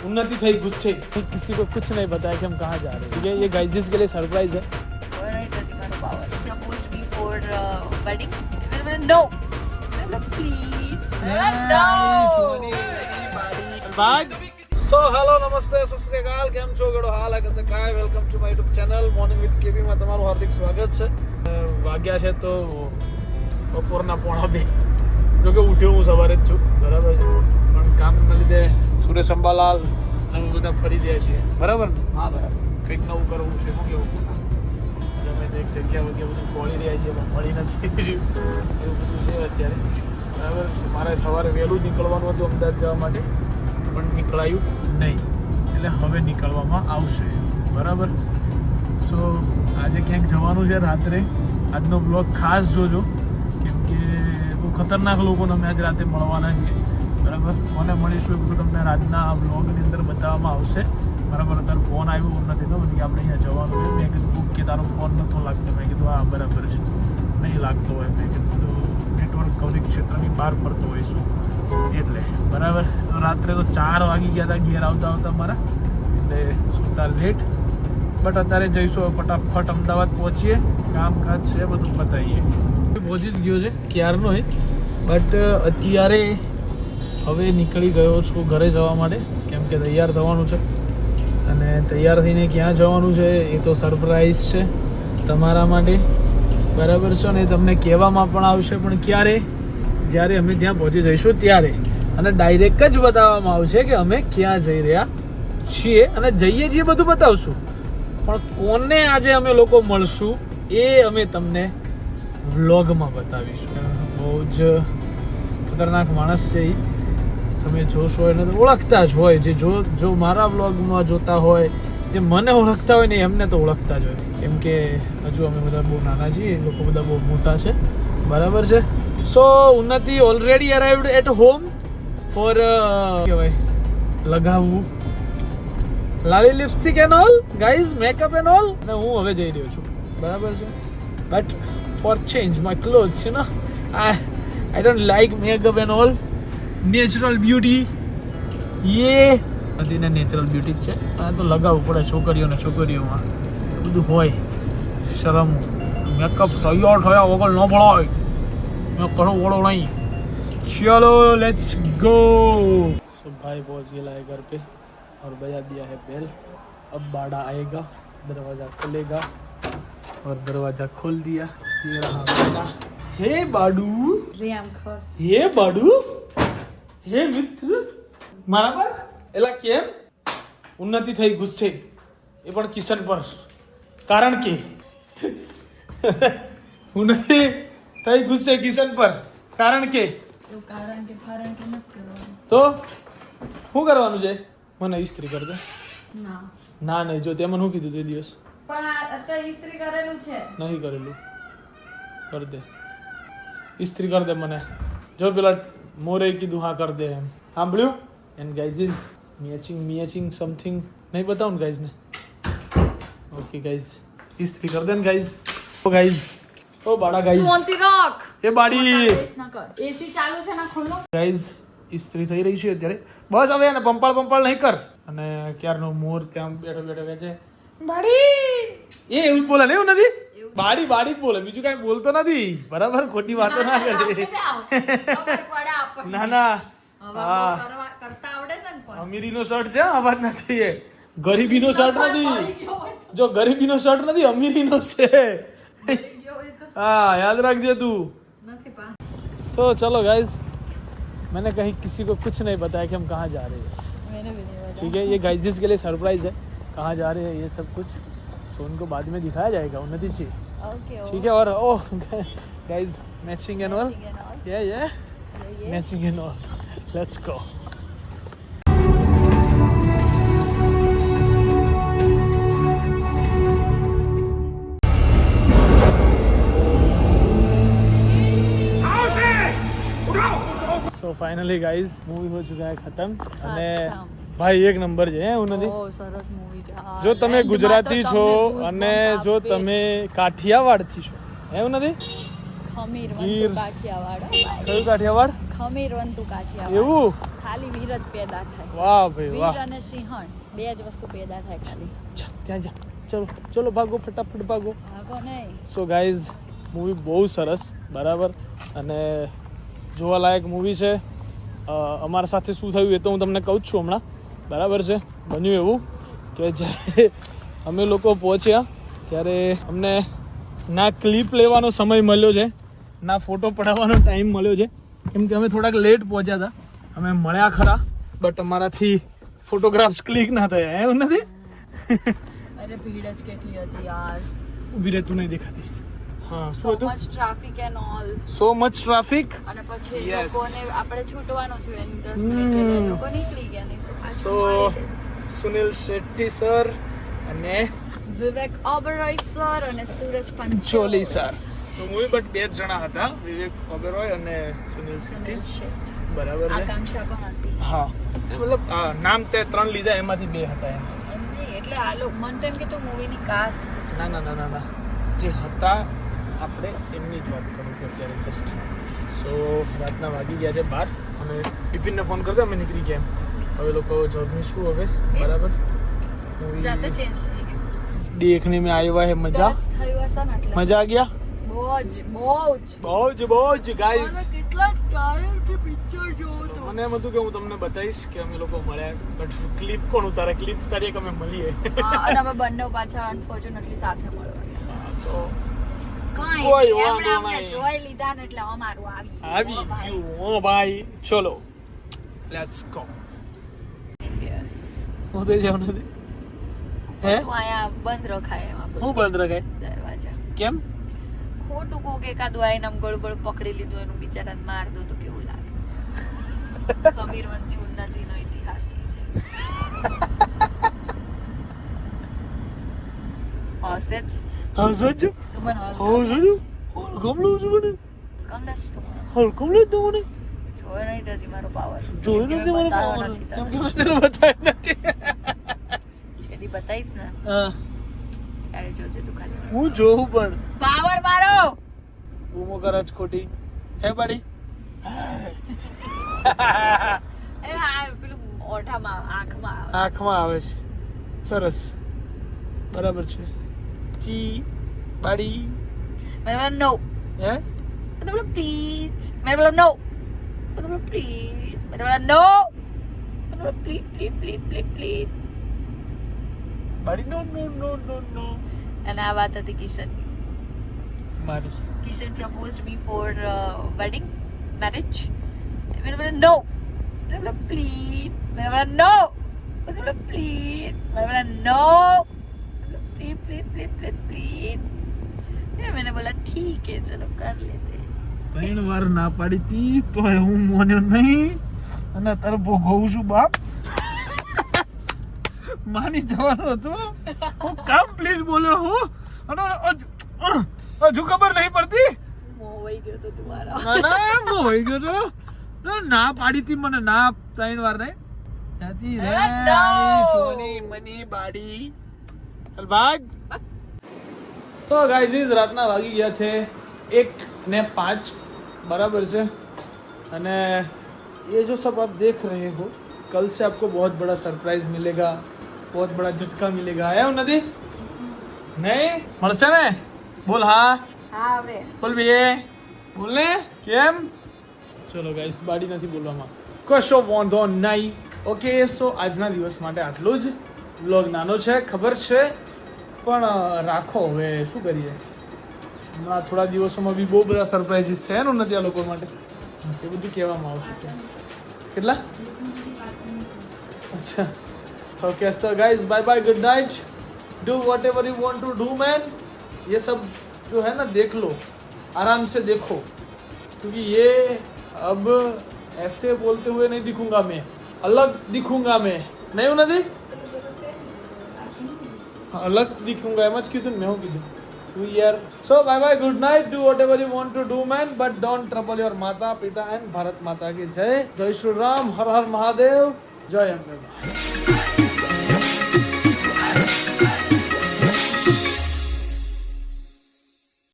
उन्नति थई गुस्से किसी को कुछ नहीं पता है कि हम कहाँ जा रहे हैं ठीक है ये गाइजेस के लिए सरप्राइज है When I touch my power, proposed me for uh, wedding. And I'm like, no. I'm like, please. I'm like, no. ભાગ સો હેલો નમસ્તે સત શ્રી અકાલ કેમ છો ગડો હાલ આ કસે કાય welcome to my YouTube channel morning with KB માં તમારું હાર્દિક સ્વાગત છે અ, વાગ્યા છે તો બપોરના પોણા બે જો કે ઉઠ્યો હું સવારે જ છું બરાબર છે પણ કામના લીધે સુરેશ અંબાલાલ અમે બધા ફરી રહ્યા છીએ. બરાબર ને? હા બરાબર. કંઈક નવું કરવું છે શું કેવું? અમે એક જગ્યા વગેરે બધું ખોલી રહ્યા છીએ પણ મળી નથી એવું બધું છે અત્યારે. બરાબર છે. મારે સવારે વહેલું નીકળવાનું હતું અમદાવાદ જવા માટે પણ નીકળાયું નહીં. એટલે હવે નીકળવામાં આવશે. બરાબર? સો આજે ક્યાંક જવાનું છે રાત્રે. આજનો બ્લોગ ખાસ જોજો. કેમ કે બહુ ખતરનાક લોકોને અમે આજ રાતે મળવાના છીએ. બરાબર? કોને મળીશું એ બધું તમને રાતના આ બ્લોગની અંદર બતાવવામાં આવશે. બરાબર, અત્યારે ફોન આવ્યો નથી તો કે આપણે અહીંયા જવાનું છે. મેં કીધું બુક કે તારો ફોન નહોતો લાગતો. મેં કીધું, હા, બરાબર છે. નહીં લાગતો હોય. મેં કીધું નેટવર્ક કવરેજ ક્ષેત્રની બહાર પડતો હોઈશું. એટલે, બરાબર? રાત્રે તો ચાર વાગી ગયા હતા ઘેર આવતા આવતા મારા. એટલે સુતા લેટ બટ અત્યારે જઈશું ફટાફટ અમદાવાદ પહોંચીએ. કામકાજ છે બધું પતાવીએ. પહોંચી જ ગયો છે, ક્યારનો બટ અત્યારે હવે નીકળી ગયો છું ઘરે જવા માટે, કેમ કે તૈયાર થવાનું છે. અને તૈયાર થઈને ક્યાં જવાનું છે એ તો સરપ્રાઈઝ છે તમારા માટે. બરાબર છે ને? તમને કહેવામાં પણ આવશે, પણ ક્યારે? જ્યારે અમે ત્યાં પહોંચી જઈશું ત્યારે. અને ડાયરેક્ટ જ બતાવવામાં આવશે કે અમે ક્યાં જઈ રહ્યા છીએ અને જઈએ છીએ બધું બતાવશું. પણ કોને આજે અમે લોકો મળશું એ અમે તમને વ્લોગમાં બતાવીશું. બહુ જ ખતરનાક માણસ છે એ તમે જોશો એને ઓળખતા જ હોય. જે જો જો મારા વ્લોગમાં જોતા હોય, જે મને ઓળખતા હોય ને એમને તો ઓળખતા જ હોય. કેમ કે હજુ અમે બધા બહુ નાના છીએ, એ લોકો બધા બહુ મોટા છે. બરાબર છે? So Unnati already arrived at home for કહેવાય? લગાવવું. લાલી lipstick and all guys makeup and all અને હું હવે જઈ રહ્યો છું. બરાબર છે? But for change my clothes you know I I don't like makeup and all natural beauty યે બધીને નેચરલ બ્યુટી જ છે આ તો લગાવવું પડે છોકરીઓને છોકરીઓમાં એ બધું હોય શરમ મેકઅપ તૈયાર થયા વગર ન ભળાય મેં કરો વળો નહીં चलो लेट्स गो तो भाई पहुंच गया है घर पे और बजा दिया है बेल अब बाड़ा आएगा दरवाजा खुलेगा और दरवाजा खोल दिया ये रहा बाड़ा हे बाडू Ram khas. હે મિત્ર મારા પર? એલા કેમ? ઉન્નતિ થઈ ગુસ્સે એ પણ કિશન પર. કારણ કે? ઉન્નતિ થઈ ગુસ્સે કિશન પર. કારણ કે? તો શું કરવાનું છે? મને ઇસ્ત્રી કર દે. ના. નહીં જો તે મને શું કીધું તે દિવસ. નહીં કરેલું. કર દે. ઇસ્ત્રી કર દે મને. જો પેલા મોરે કીધું હા કર દે એમ સાંભળ્યું and guys is matching matching something નહીં બતાવું ને ગાઈઝને ઓકે ગાઈઝ ઇસ્ત્રી કર દે ને ગાઈઝ ઓ ગાઈઝ ઓ બાડા ગાઈઝ શાંતિ રાખ એ બાડી એસી ચાલુ છે ના ખોલો ગાઈઝ ઇસ્ત્રી થઈ રહી છે અત્યારે। બસ હવે એને પંપાળ પંપાળ નહીં કર। અને ક્યારનો મોર ત્યાં બેઠો બેઠો કહે છે બાડી! એ એવું બોલા બોલે ને એવું નથી? બાડી બાડી જ બોલે બીજું કાંઈ બોલતો નથી બરાબર ખોટી વાતો ના કરે ના ના હા કરતા આવડે છે ને પણ અમીરીનો શર્ટ છે અવાજ ના જોઈએ ગરીબીનો શર્ટ નથી જો ગરીબીનો શર્ટ નથી અમીરીનો છે હા યાદ રાખજે તું નથી પા सो चलो गाइज मैंने कहीं किसी को कुछ नहीं बताया कि हम कहाँ जा रहे हैं मैंने भी नहीं ठीक है ये गाइजेस के लिए सरप्राइज है कहाँ जा रहे हैं ये सब कुछ सो उनको बाद में दिखाया जाएगा उन्नति जी बताया ओके ठीक है और oh guys matching and all ये ये matching and all let's go so finally guys movie હો ચુકા હે ખતમ અને ખતમ. ભાઈ એક નંબર છે હે ઉન્નતિ બહુ સરસ મૂવી છે હા, જો તમે ગુજરાતી છો અને જો. તમે કાઠિયાવાડથી છો. એવું નથી? ખમીર ગીર. કાઠિયાવાડ ભાઈ. કયું કાઠિયાવાડ? એવું? ખાલી વીર જ પેદા થાય. વાહ ભાઈ વાહ. વીર અને સિંહણ બે જ વસ્તુ પેદા થાય ખાલી. ત્યાં જા. ચલો ચલો ભાગો ફટાફટ ભાગો. ભાગો નહીં. સો ગાઈઝ મૂવી બહુ સરસ બરાબર? અને જોવાલાયક મૂવી છે. અમારા સાથે શું થયું એ તો હું તમને કહું જ છું હમણાં. બરાબર છે? બન્યું એવું. કે જ્યારે અમે લોકો પહોંચ્યા ત્યારે અમને ના ક્લિપ લેવાનો સમય મળ્યો છે ના ફોટો પડાવવાનો ટાઈમ મળ્યો છે. કેમ કે અમે થોડાક લેટ પહોંચ્યા હતા. અમે મળ્યા ખરા બટ અમારાથી ફોટોગ્રાફ્સ ક્લિક ના થયા એવું નથી? અરે ભીડ જ કેટલી હતી યાર. ઊભી રહેતું નહીં દેખાતી. હા so much traffic and all so much traffic અને પછી. લોકોને આપણે છૂટવાનું થયું એની દસ મિનિટ. લોકો નીકળી ગયા નહીં. સો સુનિલ શેટ્ટી સર અને વિવેક ઓબેરોય સર અને સુરજ પંચોલી સર. તો મૂવી બટ બે જ જણા હતા વિવેક ઓબેરોય અને સુનિલ શેટ્ટી. બરાબર આકાંક્ષા પણ હતી. હા. મતલબ નામ તે ત્રણ લીધા એમાંથી બે હતા એમ. એટલે આ લોક મન તો એમ કે તો મૂવીની કાસ્ટ ના ના ના ના ના. જે હતા આપણે એમની જ વાત કરું છું અત્યારે જસ્ટ સો રાતના વાગી ગયા છે બાર. અમે બિપિનને ફોન કરતો અમે નીકળી ગયા. હવે લોકો જમીશું હવે બરાબર? જાતે ચેન્જ થઈ ગયું દેખને મે આવ્યા હે મજા? મજા આ ગયા? બોજ બોજ બોજ બોજ ગાઈસ કેટલા ટાયરથી પિક્ચર જોવો તો મને એમ હતું કે હું તમને બતાવીશ કે અમે લોકો મળ્યા બટ ક્લિપ કોણ ઉતારે? ક્લિપ તારીખ અમે મળીએ? અને અમે બંને પાછા અનફોર્ચ્યુનેટલી સાથે મળવાના સો કોઈ વાંધો નહીં. જોઈ લીધા ને એટલે અમારું આવી આવી ગયું ઓ ભાઈ. ચલો લેટ્સ ગો હું તો જાવ નથી હે? અહીંયા બંધ રખાય એમાં હું બંધ રખાય? દરવાજા. કેમ? ખોટું કોક એકાદું આઈને આમ ગળબડ પકડી લીધું એનું બિચારાને માર દો તો કેવું લાગે? ખમીરવંતી ઉન્નતિનો ઇતિહાસ થઈ જાય. હશે જ. હા જ? તું મને હલ કમલો છું મને? કમલેશ તો હોલ કમલો તો મને? જોયો નહીં તો મારો પાવર જોયું નથી મારો પાવર કેમ કે મને તને નથી. બતાવીશ ને? હા. ત્યારે જોજે તું હું જોઉં પણ. પાવર મારો! બૂમો જ ખોટી. હે બાડી એ આ પેલું ઓઠામાં આંખમાં આંખમાં આવે છે. સરસ. બરાબર છે. ચી બાડી મેં બોલા નો હે? મેં બોલા પ્લીઝ મેં બોલા નો મેં બોલા પ્લીઝ મેં બોલા નો મેં બોલા પ્લીઝ પ્લીઝ પ્લીઝ પ્લીઝ મારી નો નો નો નો નો. અને આ વાત હતી કિશન. મારી. Kishan proposed me for wedding marriage મેં બોલ નો મેં બોલા પ્લીઝ મેં બોલા નો મેં બોલા પ્લીઝ મેં બોલા no please please please please please મેં બોલા ઠીક હે ચલો કર લેતે. ત્રણ વાર ના પાડી તી તો હું મોન્યો નહીં. અને તારે ભોગવું છું બાપ. માની જવાનું હતું હું કામ પ્લીઝ બોલ્યો હું અને હજુ- હજુ ખબર નહીં પડતી મોહ વહી ગયો તો તમારા ના ના હું હોઈ ગયો છો ના, ના પાડી તી મને ના ત્રણ વાર નહીં ત્યાંથી રે અરે no! સોની મની બાડી ચાલ ભાગ તો ગાઈઝ રાતના વાગી ગયા છે એક ને પાંચ બરાબર છે અને ये जो सब आप देख रहे हो कल से आपको बहुत बड़ा सरप्राइज मिलेगा बहुत बड़ा झटका मिलेगा है नदी नहीं મળશે ને બોલ હા હા હવે બોલ ભૈયે બોલ ને કેમ ચલો ગાઈસ બાડી નથી બોલવામાં કશો વાંધો નહીં ઓકે સો આજના દિવસ માટે આટલું જ વ્લોગ નાનો છે ખબર છે પણ અ, રાખો હવે શું કરીએ હમણાં થોડા દિવસોમાં બી બહુ બધા સરપ્રાઇઝીસ છે એનું નથી આ લોકો માટે એ બધું કહેવામાં આવશે તો. કેટલા अच्छा okay sir guys bye bye good night do whatever you want to do man ये सब जो है ना, देख लो। आराम से देखो। क्योंकि ये अब ऐसे बोलते हुए नहीं दिखूँगा मैं। अलग दिखूँगा मैं। नहीं हूँ ना दी हाँ, अलग दिखूँगा। मच की तुम मैं हूँ कितने two year so bye bye good night do whatever you want to do man but don't trouble your माता, पिता एंड भारत माता की जय। जय श्री राम। हर हर महादेव। जय अम्बे